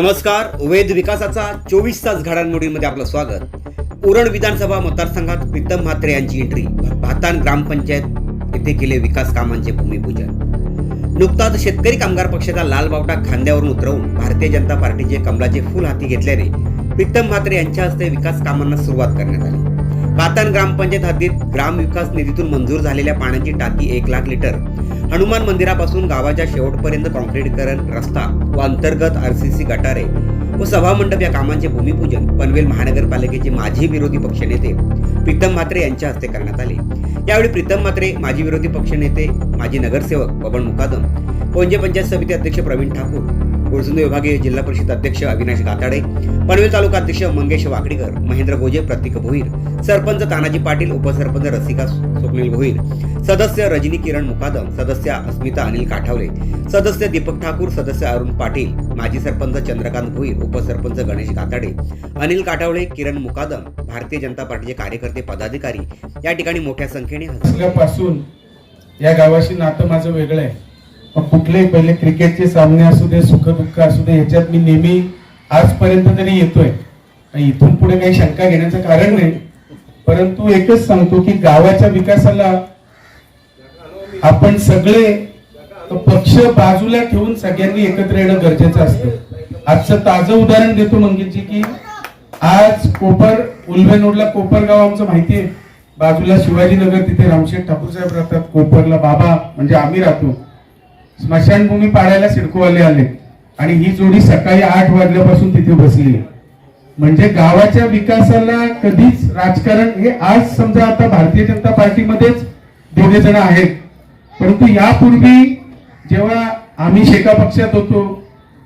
नमस्कार वेद विकासाचा चोवीस तास घडामोडींमध्ये आपलं स्वागत. उरण विधानसभा मतदारसंघात प्रीतम म्हात्रे यांची एंट्री भातान ग्रामपंचायत येथे केले विकास कामांचे भूमिपूजन. नुकताच शेतकरी कामगार पक्षाचा लाल बावटा खांद्यावरून उतरवून भारतीय जनता पार्टीचे कमलाचे फुल हाती घेतल्याने प्रीतम म्हात्रे यांच्या हस्ते विकास कामांना सुरुवात करण्यात आली. भातान ग्रामपंचायत हद्दीत ग्रामविकास निधीतून मंजूर झालेल्या पाण्याची टाकी एक लाख लिटर हनुमान मंदिरापासून गावाच्या शेवटपर्यंत कॉन्क्रीटकरण रस्ता व अंतर्गत आरसीसी गटारे व सभामंडप या कामांचे भूमिपूजन पनवेल महानगरपालिकेचे माजी विरोधी पक्षनेते प्रीतम म्हात्रे यांच्या हस्ते करण्यात आले. यावेळी प्रीतम म्हात्रे माजी विरोधी पक्षनेते माजी नगरसेवक बबन मुकादम पोंजे पंचायत समिती अध्यक्ष प्रवीण ठाकूर गुळसुंद विभागीय जिल्हा परिषद अध्यक्ष अविनाश गाताडे पनवेल तालुका अध्यक्ष मंगेश वाकडीकर महेंद्र गोजे प्रतीक भोईर सरपंच तानाजी पाटील उपसरपंच रसिका स्वप्नील भोईर सदस्य रजनी किरण मुकादम सदस्य अस्मिता अनिल काठावले सदस्य दीपक ठाकूर सदस्य अरुण पाटील माजी सरपंच चंद्रकांत भोईर उपसरपंच गणेश गाताडे अनिल काठावळे किरण मुकादम भारतीय जनता पार्टीचे कार्यकर्ते पदाधिकारी या ठिकाणी मोठ्या संख्येने हजर. या गावाशी नातं माझं वेगळं आहे. कुठलेही पहिले क्रिकेटचे सामने असू दे सुख दुःख असू दे ह्याच्यात मी नेहमी आजपर्यंत तरी येतोय. आणि इथून पुढे काही शंका घेण्याचं कारण नाही. परंतु एकच सांगतो की गावाच्या विकासाला आपण सगळे पक्ष बाजूला ठेवून सगळ्यांनी एकत्र येणं गरजेचं असतं. आजचं ताजं उदाहरण देतो मंगेशजी की आज कोपर उल्वेनोडला कोपर गाव आमचं माहिती आहे. बाजूला शिवाजीनगर तिथे रामशेठ ठाकूर साहेब राहतात. कोपरला बाबा म्हणजे आम्ही राहतो. स्मशानभूमी पाडायला सिडकोवाले आले. आणि ही जोडी सकाळी आठ वाजल्यापासून तिथे बसली. म्हणजे गावाच्या विकासाला कधीच राजकारण हे आज समजा आता भारतीय जनता पार्टीमध्येच दोघे जण आहेत. परंतु यापूर्वी जेव्हा आम्ही शेका पक्षात होतो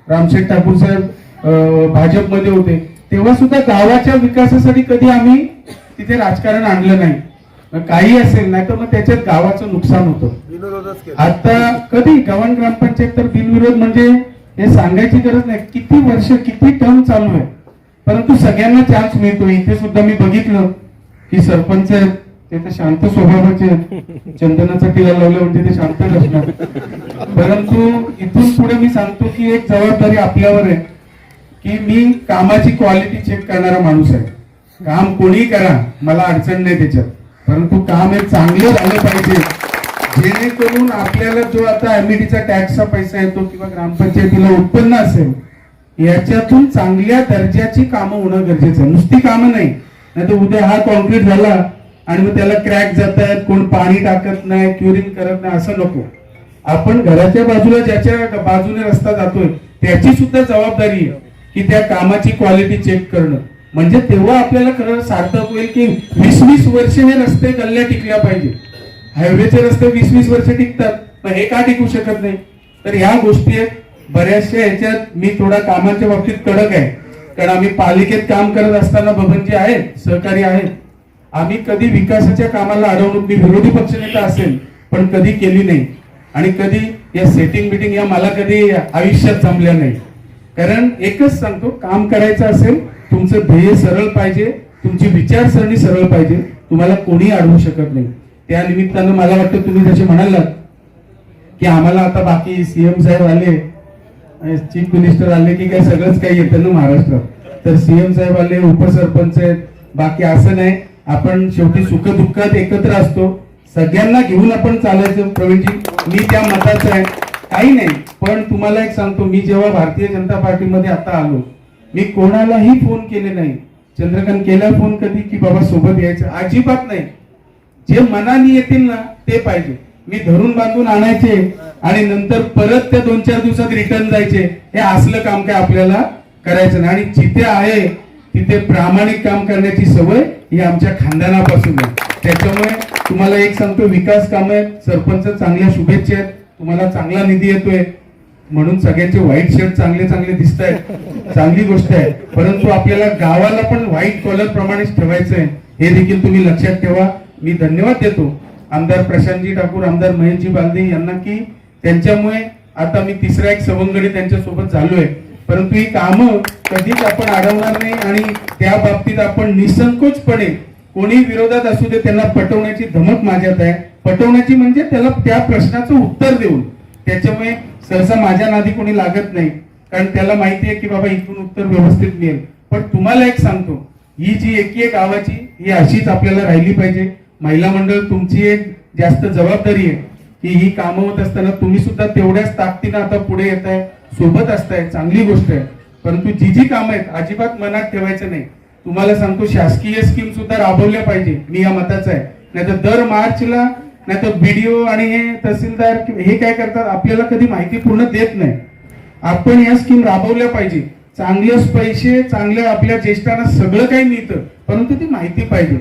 रामशेठ ठाकूर साहेब भाजपमध्ये होते तेव्हा सुद्धा गावाच्या विकासासाठी कधी आम्ही तिथे राजकारण आणलं नाही. काही असेल नाही तर मग त्याच्यात गावाचं नुकसान होतं. आता कधी गव्हाण ग्रामपंचायत तर बिनविरोध म्हणजे हे सांगायची गरज नाही. किती वर्ष किती टर्म चालू आहे? परंतु सगळ्यांना चान्स मिळतो इथे सुद्धा मी बघितलं की सरपंच ते तर शांत स्वभावाचे आहेत. चंदनाचा टिला लावलं म्हणजे ते शांतच असणार परंतु इथून पुढे मी सांगतो की एक जबाबदारी आपल्यावर आहे की मी कामाची क्वालिटी चेक करणारा माणूस आहे. काम कोणी करा मला अडचण नाही त्याच्यात. परंतु काम हे चांगलं झालं पाहिजे. जेणेकरून आपल्याला जो आता एमईडीचा टॅक्सचा पैसा येतो किंवा ग्रामपंचायतीला उत्पन्न असेल याच्यातून चांगल्या दर्जाची कामं होणं गरजेचं आहे. नुसती कामं नाही. नाही तर उद्या हा कॉन्क्रीट झाला आणि मग त्याला क्रॅक जात आहेत कोण पाणी टाकत नाही क्युरिंग करत नाही असं नको. आपण घराच्या बाजूला ज्याच्या बाजूने रस्ता जातोय त्याची सुद्धा जबाबदारी आहे की त्या कामाची क्वालिटी चेक करणं. म्हणजे तेव्हा आपल्याला खरं सार्थक होईल की वीस वीस वर्ष हे रस्ते गल्ल्या टिकल्या पाहिजे. हायवेचे रस्ते वीस वीस वर्ष टिकतात पण हे का टिकू शकत नाही? तर ह्या गोष्टी आहेत. बऱ्याचशा ह्याच्यात मी थोडा कामाच्या बाबतीत कडक आहे. कारण आम्ही पालिकेत काम करत असताना बबनजी आहेत सहकारी आहेत. आम्ही कधी विकासाच्या कामाला अडवणूक मी विरोधी पक्षनेता असेल पण कधी केली नाही. आणि कधी या सेटिंग बिटिंग या मला कधी आयुष्यात जमल्या नाही. कारण एकच सांगतो काम करायचं असेल तुमचं ध्येय सरळ पाहिजे तुमची विचारसरणी सरळ पाहिजे तुम्हाला कोणी अडवू शकत नाही. त्या निमित्तानं मला वाटतं तुम्ही जसे म्हणालात की आम्हाला आता बाकी सीएम साहेब आले चीफ मिनिस्टर आले की काय सगळंच काही येतं ना महाराष्ट्रात. तर सीएम साहेब आले उपसरपंच आहेत बाकी असं नाही. आपण शेवटी सुख दुःखात एकत्र असतो. सगळ्यांना घेऊन आपण चालायचं प्रवीणजी. मी त्या मताचं आहे. काही नाही पण तुम्हाला एक सांगतो मी जेव्हा भारतीय जनता पार्टीमध्ये आता आलो मी कोणालाही फोन केले नाही. चंद्रकांत केला फोन कधी की बाबा सोबत यायचं? अजिबात नाही. जे मनाने येतील ना ते पाहिजे. मी धरून बांधून आणायचे आणि नंतर परत त्या दोन चार दिवसात रिटर्न जायचे. हे असलं काम काय आपल्याला करायचं नाही. आणि जिथे आहे तिथे प्रामाणिक काम करण्याची सवय ही आमच्या खानदानापासून आहे. त्याच्यामुळे तुम्हाला एक सांगतो विकास काम आहेत. सरपंच चांगल्या शुभेच्छा आहेत. तुम्हाला चांगला निधी येतोय. म्हणून सगळ्यांचे व्हाईट शर्ट चांगले चांगले दिसत आहेत चांगली गोष्ट आहे. परंतु आपल्याला गावाला पण व्हाईट कॉलर प्रमाणेच ठेवायचं आहे हे देखील तुम्ही लक्षात ठेवा. मी धन्यवाद देतो. आमदार प्रशांतजी ठाकूर आमदार महेशजी बालदे यांना की त्यांच्यामुळे आता मी तिसरा एक सवंगडी त्यांच्यासोबत झालोय. परंतु ही कामं कधीच आपण अडवणार नाही आणि त्या बाबतीत आपण निसंकोचपणे कोणी विरोधात असू दे त्यांना पटवण्याची धमक माझ्यात आहे. पटवण्याची म्हणजे त्याला त्या प्रश्नाचं उत्तर देऊन. त्याच्यामुळे सहसा माझ्या नादी कोणी लागत नाही. कारण त्याला माहिती आहे की बाबा इथून उत्तर व्यवस्थित मिळेल. पण तुम्हाला एक सांगतो ही जी एकी एक गावाची ही अशीच आपल्याला राहिली पाहिजे. महिला मंडळ तुमची एक जास्त जबाबदारी आहे की ही कामं होत असताना तुम्ही सुद्धा तेवढ्याच ताकदीनं आता पुढे येत आहे सोबत असताय चांगली गोष्ट आहे. परंतु जी जी कामं आहेत अजिबात मनात ठेवायचं नाही. तुम्हाला सांगतो शासकीय स्कीम सुद्धा राबवल्या पाहिजे मी या मताचा आहे. नाही तर दर मार्चला नाही तर बीडीओ आणि हे तहसीलदार हे काय करतात? आपल्याला कधी माहिती पूर्ण देत नाही. आपण या स्कीम राबवल्या पाहिजे. चांगले पैसे चांगल्या आपल्या ज्येष्ठांना सगळं काही मिळतं परंतु ती माहिती पाहिजे.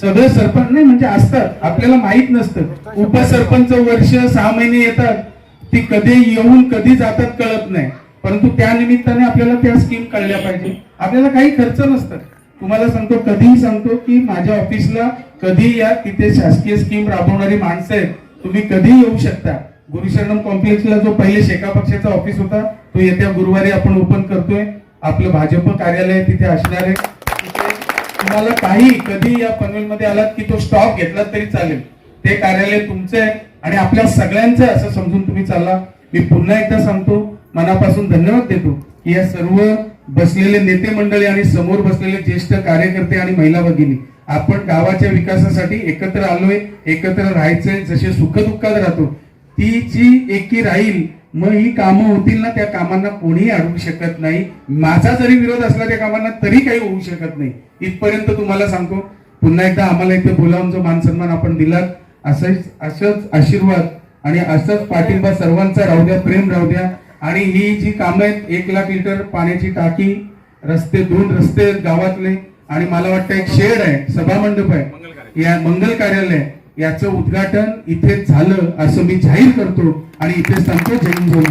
सगळं सरपंच नाही म्हणजे असतात. आपल्याला माहीत नसतं. उपसरपंच वर्ष सहा महिने येतात. ती कधी येऊन कधी जातात कळत नाही. परंतु त्या निमित्ताने आपल्याला त्या स्कीम कळल्या पाहिजे. आपल्याला काही खर्च नसतं तुम्हाला सांगतो कधीही सांगतो की माझ्या ऑफिसला कधी या तिथे शासकीय स्कीम राबवणारी माणसं आहेत तुम्ही कधी येऊ शकता? गुरुशरणम कॉम्प्लेक्सला जो पहिले शेका पक्षाचा ऑफिस होता तो येत्या गुरुवारी आपण ओपन करतोय. आपलं भाजप कार्यालय तिथे असणार आहे. तुम्हाला काही कधी या पनवेलमध्ये आलात की तो स्टॉक घेतला तरी चालेल. ते कार्यालय तुमचं आहे आणि आपल्या सगळ्यांचं असं समजून तुम्ही चालला. मी पुन्हा एकदा सांगतो मनापासून धन्यवाद देतो की या सर्व बसलेले नेते मंडळी आणि समोर बसलेले ज्येष्ठ कार्यकर्ते आणि महिला भगिनी आपण गावाच्या विकासासाठी एकत्र आलोय एकत्र राहायचंय जसे सुखदुःखात राहतो ती जी एकी राहील मग ही कामं होतील ना त्या कामांना कोणीही अडवू शकत नाही. माझा जरी विरोध असला त्या कामांना तरी काही होऊ शकत नाही. इथपर्यंत तुम्हाला सांगतो पुन्हा एकदा आम्हाला इथे बोलावून जो मान सन्मान आपण दिलात असंच असंच आशीर्वाद आणि असंच पाठिंबा सर्वांचा राहू द्या प्रेम राहू द्या. आणि ही जी कामं आहेत एक लाख लिटर पाण्याची टाकी रस्ते दोन रस्ते आहेत गावातले आणि मला वाटतं एक शेड आहे सभामंडप आहे. या मंगल कार्यालय याचं उद्घाटन इथे झालं असं मी जाहीर करतो आणि इथे सांगतो जय